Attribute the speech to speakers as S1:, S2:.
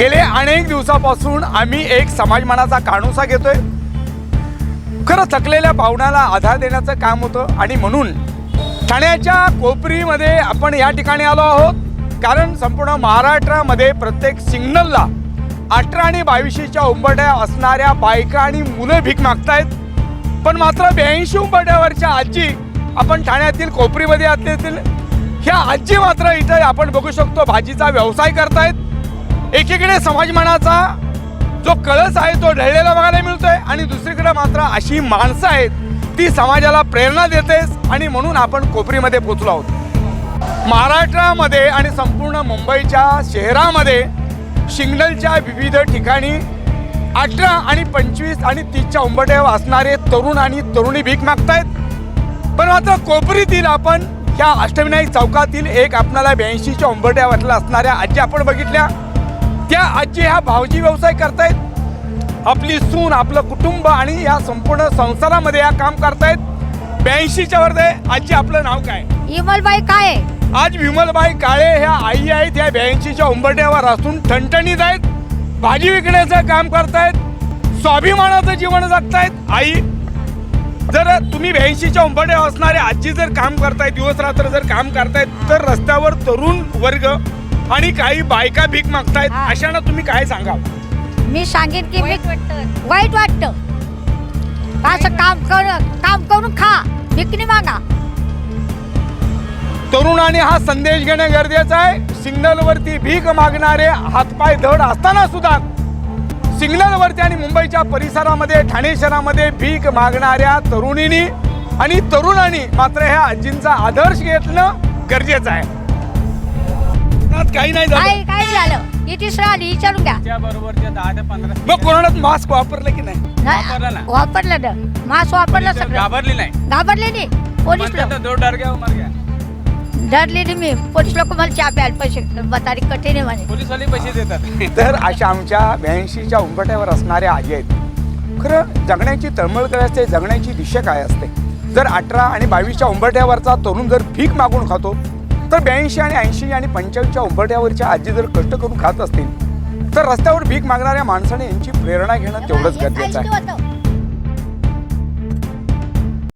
S1: गेले अनेक दिवसापासून आम्ही एक समाजमानाचा काणूसा घेतोय. खरं थकलेल्या भावनाला आधार देण्याचं काम होतं आणि म्हणून ठाण्याच्या कोपरीमध्ये आपण या ठिकाणी आलो आहोत. कारण संपूर्ण महाराष्ट्रामध्ये प्रत्येक सिग्नलला अठरा आणि बावीसशेच्या उंबरठ्या असणाऱ्या बायका आणि मुलं भीक मागतायत. पण मात्र ब्याऐंशी उंबरठ्यावरच्या आजी आपण ठाण्यातील कोपरीमध्ये असतील ह्या आजी मात्र इथं आपण बघू शकतो भाजीचा व्यवसाय करतायत. एकीकडे समाजमानाचा जो कळस आहे तो ढळलेला बघायला मिळतोय आणि दुसरीकडे मात्र अशी माणसं आहेत ती समाजाला प्रेरणा देतेस आणि म्हणून आपण कोपरीमध्ये पोचलो आहोत. महाराष्ट्रामध्ये आणि संपूर्ण मुंबईच्या शहरामध्ये सिग्नलच्या विविध ठिकाणी अठरा आणि पंचवीस आणि तीसच्या उंबट्या असणारे तरुण आणि तरुणी भीक मागतायत. पण मात्र कोपरीतील आपण ह्या अष्टविनायक चौकातील एक आपणाला ब्याऐंशीच्या उंबरठ्यावरला असणाऱ्या आजी आपण बघितल्या. त्या आजी ह्या भावजी व्यवसाय करतायत. आपली सून आपलं कुटुंब आणि या संपूर्ण संसारामध्ये या काम करतायत. ब्याऐंशीच्या वर आजी आपलं नाव काय?
S2: इमलबाई काय?
S1: आज विमलबाई काळे ह्या आई आहेत ह्या ब्याऐंशीच्या उंबरठ्यावर असून ठणठणीत आहेत. भाजी विकण्याचं काम करतायत. स्वाभिमानाचं जीवन जगतायत. आई जर तुम्ही ब्याऐंशीच्या उंबरठ्यावर असणारे आजी जर काम करतायत दिवस रात्र जर काम करतायत तर रस्त्यावर तरुण वर्ग आणि काही बायका भीक मागतायत
S2: हा.
S1: अशांना तुम्ही काय सांगाल?
S2: मी सांगेन की मी वाईट वाटतं. असं काम कर काम करून खा विकणी मागा.
S1: तरुणाने हा संदेश घेणं गरजेचं आहे. सिग्नलवरती भीक मागणारे हातपाय धड असताना सुद्धा सिग्नलवरती आणि मुंबईच्या परिसरामध्ये ठाणे शहरामध्ये भीक मागणाऱ्या तरुणींनी आणि तरुणांनी मात्र ह्या आजींचा आदर्श घेतलं गरजेचं आहे. कोरोनात काही नाही झालं.
S2: काय झालं? किती आली विचारून घ्या.
S3: त्या बरोबरच्या दहा ते पंधरा
S1: मग कोरोनात मास्क वापरलं की नाही?
S3: वापरलं ना.
S2: नाही, वापरलं ना. मास्क वापरलं
S3: पोलीस
S2: सगळं.
S3: घाबरली नाही.
S2: घाबरले नाही. पोलीस
S3: म्हणतात
S2: लोक.
S3: ना, दो डर गया मर गया
S2: डरले नाही मी. पोलीस लोक मला चहा प्यायला पैसे बतारी कठीण आहे म्हणे.
S3: पोलीसवाले पैसे देतात.
S1: तर अशा आमच्या ब्याऐंशीच्या उंबरठ्यावर असणाऱ्या आजी आहेत. खरं जगण्याची तळमळ काय असते? जगण्याची दिशा काय असते? जर अठरा आणि बावीसच्या उंबरठ्यावरचा तरुण जर भीक मागून खातो तर ब्याऐंशी आणि ऐंशी आणि पंच्याऐंशीच्या उंबरठ्यावरच्या आजी जर कष्ट करून खात असतील तर रस्त्यावर भीक मागणाऱ्या माणसाने यांची प्रेरणा घेणं तेवढंच गरजेचं आहे.